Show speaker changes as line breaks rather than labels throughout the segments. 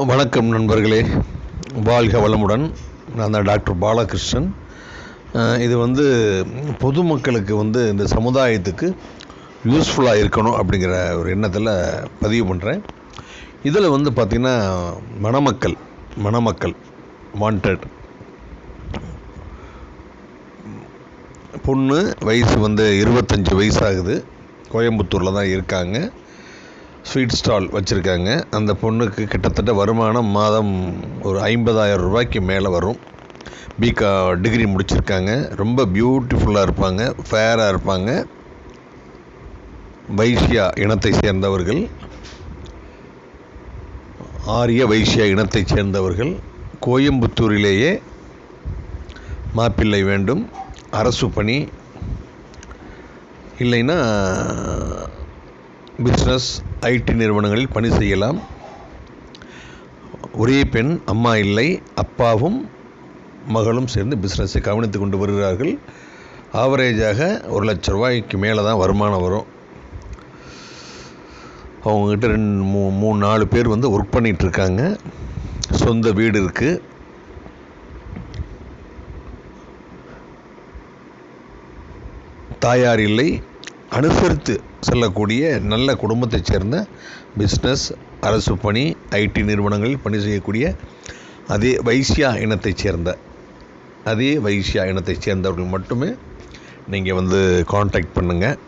வணக்கம் நண்பர்களே. வாழ்க வளமுடன். நான் தான் டாக்டர் பாலகிருஷ்ணன். இது வந்து பொதுமக்களுக்கு வந்து இந்த சமுதாயத்துக்கு யூஸ்ஃபுல்லாக இருக்கணும் அப்படிங்கிற ஒரு எண்ணத்தில் பதிவு பண்ணுறேன் இதில் வந்து பார்த்திங்கன்னா மணமக்கள் மணமக்கள் வாண்டட் பொண்ணு வயசு வந்து இருபத்தஞ்சி வயசாகுது. கோயம்புத்தூரில் தான் இருக்காங்க. ஸ்வீட் ஸ்டால் வச்சுருக்காங்க. அந்த பொண்ணுக்கு கிட்டத்தட்ட வருமானம் மாதம் ஒரு ஐம்பதாயிரம் ரூபாய்க்கு மேலே வரும். பிகா டிகிரி முடிச்சிருக்காங்க. ரொம்ப பியூட்டிஃபுல்லாக இருப்பாங்க. ஃபேராக இருப்பாங்க. வைஷ்யா இனத்தை சேர்ந்தவர்கள். ஆரிய வைஷ்யா இனத்தைச் சேர்ந்தவர்கள். கோயம்புத்தூரிலேயே மாப்பிள்ளை வேண்டும். அரசு பணி. இல்லைன்னா பிஸ்னஸ் ஐடி நிறுவனங்களில் பணி செய்யலாம். ஒரே பெண் அம்மா இல்லை அப்பாவும் மகளும் சேர்ந்து பிஸ்னஸை கவனித்து கொண்டு வருகிறார்கள். ஆவரேஜாக ஒரு லட்ச ரூபாய்க்கு மேலே தான் வருமானம் வரும். அவங்கக்கிட்ட ரெண்டு மூ மூணு நாலு பேர் வந்து ஒர்க் பண்ணிகிட்ருக்காங்க சொந்த வீடு இருக்குது தாயார் இல்லை. அனுசரித்து செல்லக்கூடிய நல்ல குடும்பத்தைச் சேர்ந்த பிஸ்னஸ் அரசு பணி ஐடி நிறுவனங்களில் பணி செய்யக்கூடிய அதே வைசியா இனத்தைச் சேர்ந்த அதே வைசியா இனத்தைச் சேர்ந்தவர்கள் மட்டுமே நீங்கள் வந்து காண்டாக்ட் பண்ணுங்கள்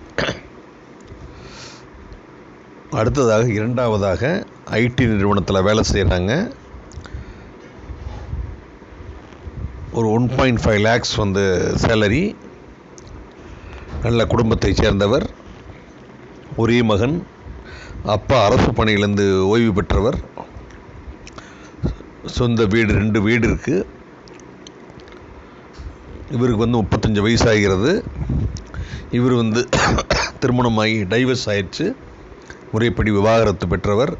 அடுத்ததாக இரண்டாவதாக ஐடி நிறுவனத்தில் வேலை செய்கிறாங்க ஒரு ஒன் பாயிண்ட் ஃபைவ் லேக்ஸ் வந்து சேலரி நல்ல குடும்பத்தைச் சேர்ந்தவர். ஒரே மகன் அப்பா அரசு பணியிலேருந்து ஓய்வு பெற்றவர். சொந்த வீடு ரெண்டு வீடு இருக்குது இவருக்கு வந்து முப்பத்தஞ்சு வயசாகிறது. இவர் வந்து திருமணமாகி டைவர்ஸ் ஆயிடுச்சு. முறைப்படி விவாகரத்து பெற்றவர்.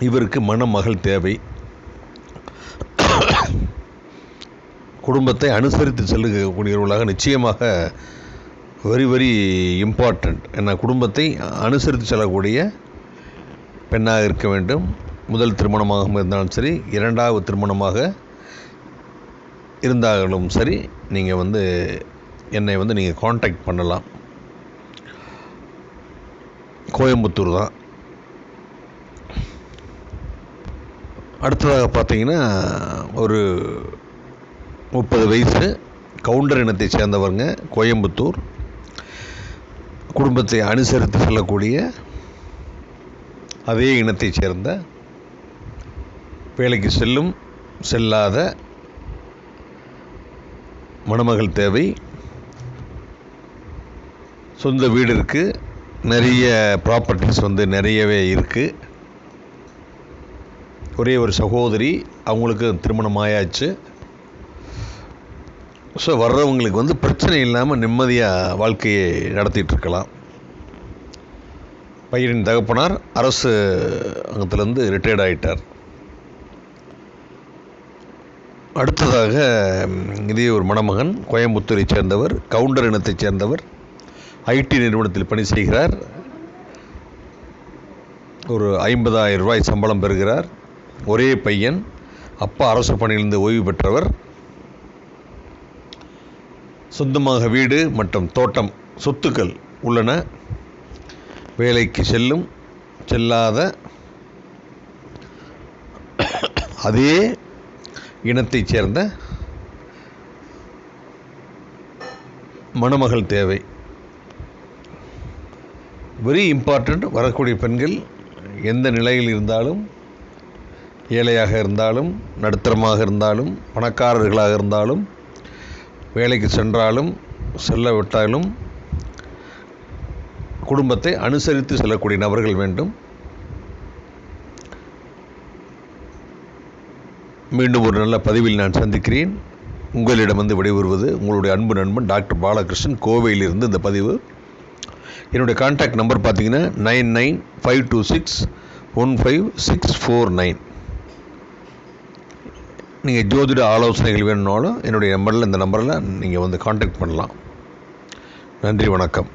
இவருக்கு மணமகள் தேவை. குடும்பத்தை அனுசரித்து செல்லுக்கூடியவர்களாக நிச்சயமாக வெரி வெரி இம்பார்ட்டண்ட் என்ன குடும்பத்தை அனுசரித்து செல்லக்கூடிய பெண்ணாக இருக்க வேண்டும். முதல் திருமணமாக இருந்தாலும் சரி இரண்டாவது திருமணமாக இருந்தாலும் சரி நீங்கள் வந்து என்னை வந்து நீங்கள் காண்டாக்ட் பண்ணலாம். கோயம்புத்தூர் தான். அடுத்ததாக பார்த்தீங்கன்னா ஒரு முப்பது வயசு கவுண்டர் இனத்தை சேர்ந்தவங்க கோயம்புத்தூர். குடும்பத்தை அனுசரித்து செல்லக்கூடிய அதே இனத்தைச் சேர்ந்த வேலைக்கு செல்லும் செல்லாத மணமகள் தேவை. சொந்த வீடு இருக்குது நிறைய ப்ராப்பர்ட்டிஸ் வந்து நிறையவே இருக்குது ஒரே ஒரு சகோதரி அவங்களுக்கு திருமணம் ஆயாச்சு. ஸோ வர்றவங்களுக்கு வந்து பிரச்சனை இல்லாமல் நிம்மதியாக வாழ்க்கையை நடத்திட்டுருக்கலாம் பையனின் தகப்பனார் அரசு அங்கத்துலேருந்து ரிட்டையர்ட் ஆகிட்டார் அடுத்ததாக இதே ஒரு மணமகன் கோயம்புத்தூரை சேர்ந்தவர் கவுண்டர் இனத்தைச் சேர்ந்தவர் ஐடி நிறுவனத்தில் பணி செய்கிறார். ஒரு ஐம்பதாயிரம் ரூபாய் சம்பளம் பெறுகிறார். ஒரே பையன் அப்பா அரசு பணியிலிருந்து ஓய்வு பெற்றவர். சொந்தமாக வீடு மற்றும் தோட்டம் சொத்துக்கள் உள்ளன. வேலைக்கு செல்லும் செல்லாத அதே இனத்தைச் சேர்ந்த மணமகள் தேவை. வெரி இம்பார்ட்டண்ட் வரக்கூடிய பெண்கள் எந்த நிலையில் இருந்தாலும் ஏழையாக இருந்தாலும் நடுத்தரமாக இருந்தாலும் பணக்காரர்களாக இருந்தாலும் வேலைக்கு சென்றாலும் செல்ல விட்டாலும் குடும்பத்தை அனுசரித்து செல்லக்கூடிய நபர்கள் வேண்டும். மீண்டும் ஒரு நல்ல பதிவில் நான் சந்திக்கிறேன். உங்களிடம் வந்து விடைபெறுவது உங்களுடைய அன்பு நண்பன் டாக்டர் பாலகிருஷ்ணன். கோவையிலிருந்து இந்த பதிவு. என்னுடைய கான்டாக்ட் நம்பர் பார்த்தீங்கன்னா nine nine five two six one five six four nine. நீங்கள் ஜோதிட ஆலோசனைகள் வேணும்னாலும் என்னுடைய நம்பரில் இந்த நம்பரில் நீங்கள் வந்து காண்டாக்ட் பண்ணலாம். நன்றி வணக்கம்.